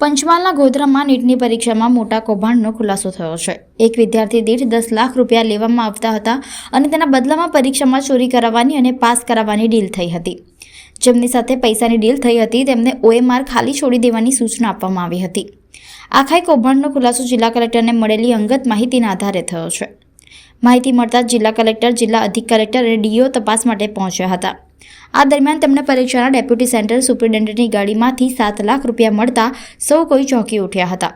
પંચમહાલના ગોધરામાં નીટની પરીક્ષામાં મોટા કૌભાંડનો ખુલાસો થયો છે. એક વિદ્યાર્થી દીઠ દસ લાખ રૂપિયા લેવામાં આવતા હતા અને તેના બદલામાં પરીક્ષામાં ચોરી કરાવવાની અને પાસ કરાવવાની ડીલ થઈ હતી. જેમની સાથે પૈસાની ડીલ થઈ હતી, તેમને ઓએમઆર ખાલી છોડી દેવાની સૂચના આપવામાં આવી હતી. આખાઈ કૌભાંડનો ખુલાસો જિલ્લા કલેક્ટરને મળેલી અંગત માહિતીના આધારે થયો છે. માહિતી મળતા જિલ્લા કલેક્ટર, જિલ્લા અધિક કલેક્ટર અને ડીઓ તપાસ માટે પહોંચ્યા હતા. આ દરમિયાન તેમણે પરીક્ષાના ડેપ્યુટી સેન્ટર સુપ્રિન્ટેન્ડન્ટની ગાડીમાંથી સાત લાખ રૂપિયા મળતા સૌ કોઈ ચોંકી ઉઠ્યા હતા.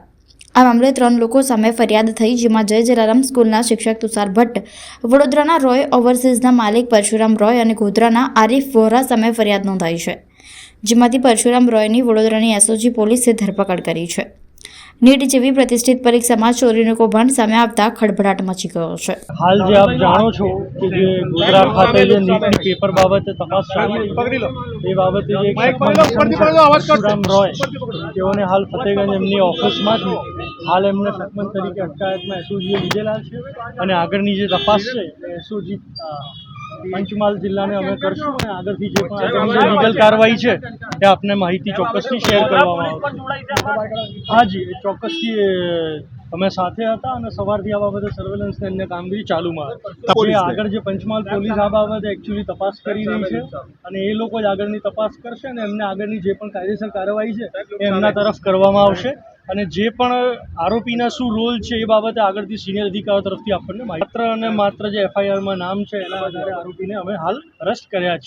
આ મામલે ત્રણ લોકો સામે ફરિયાદ થઈ, જેમાં જય જલારામ સ્કૂલના શિક્ષક તુષાર ભટ્ટ, વડોદરાના રોય ઓવરસીઝના માલિક પરશુરામ રોય અને ગોધરાના આરિફ વોરા સામે ફરિયાદ નોંધાઈ છે, જેમાંથી પરશુરામ રોયની વડોદરાની એસઓજી પોલીસે ધરપકડ કરી છે. નીટ જેવી પ્રતિષ્ઠિત પરીક્ષામાં ચોરીનું કૌભાંડ સામે આવતા ખળભળાટ મચી ગયો છે. હાલ જે આપ જાણો છો કે જે ગુજરાત ખાતે જે નીટની પેપર બાબતે તપાસ ચાલી એ બાબતે જે રોય તેઓને હાલ ફતેગંજ એમની ઓફિસમાંથી હાલ એમને શકમંદ તરીકે અટકાયતમાં એસઓજીએ લીધેલા છે. અને આગળની જે તપાસ છે એસઓજી પંચમહાલ જિલ્લાને અમે કરશું અને આગળથી જે પણ લીગલ કાર્યવાહી છે તે આપને માહિતી ચોક્કસથી શેર કરવામાં આવશે. હાજી એ ચોક્કસથી અમે સાથે હતા અને સવારથી આ બાબતે સર્વેલન્સ ને અન્ય કામગીરી ચાલુમાં હતી. આગળ જે પંચમહાલ પોલીસ આ બાબતે એકચ્યુઅલી તપાસ કરી રહી છે અને એ લોકો જ આગળની તપાસ કરશે અને એમને આગળની જે પણ કાયદેસર કાર્યવાહી છે એ એમના તરફ કરવામાં આવશે. અને જે પણ આરોપીના શું રોલ છે એ બાબતે આગળથી સિનિયર અધિકારીઓ તરફથી આપણને માત્ર અને માત્ર જે એફઆઈઆરમાં નામ છે એના આધારે આરોપીને અમે હાલ અરેસ્ટ કર્યા છે.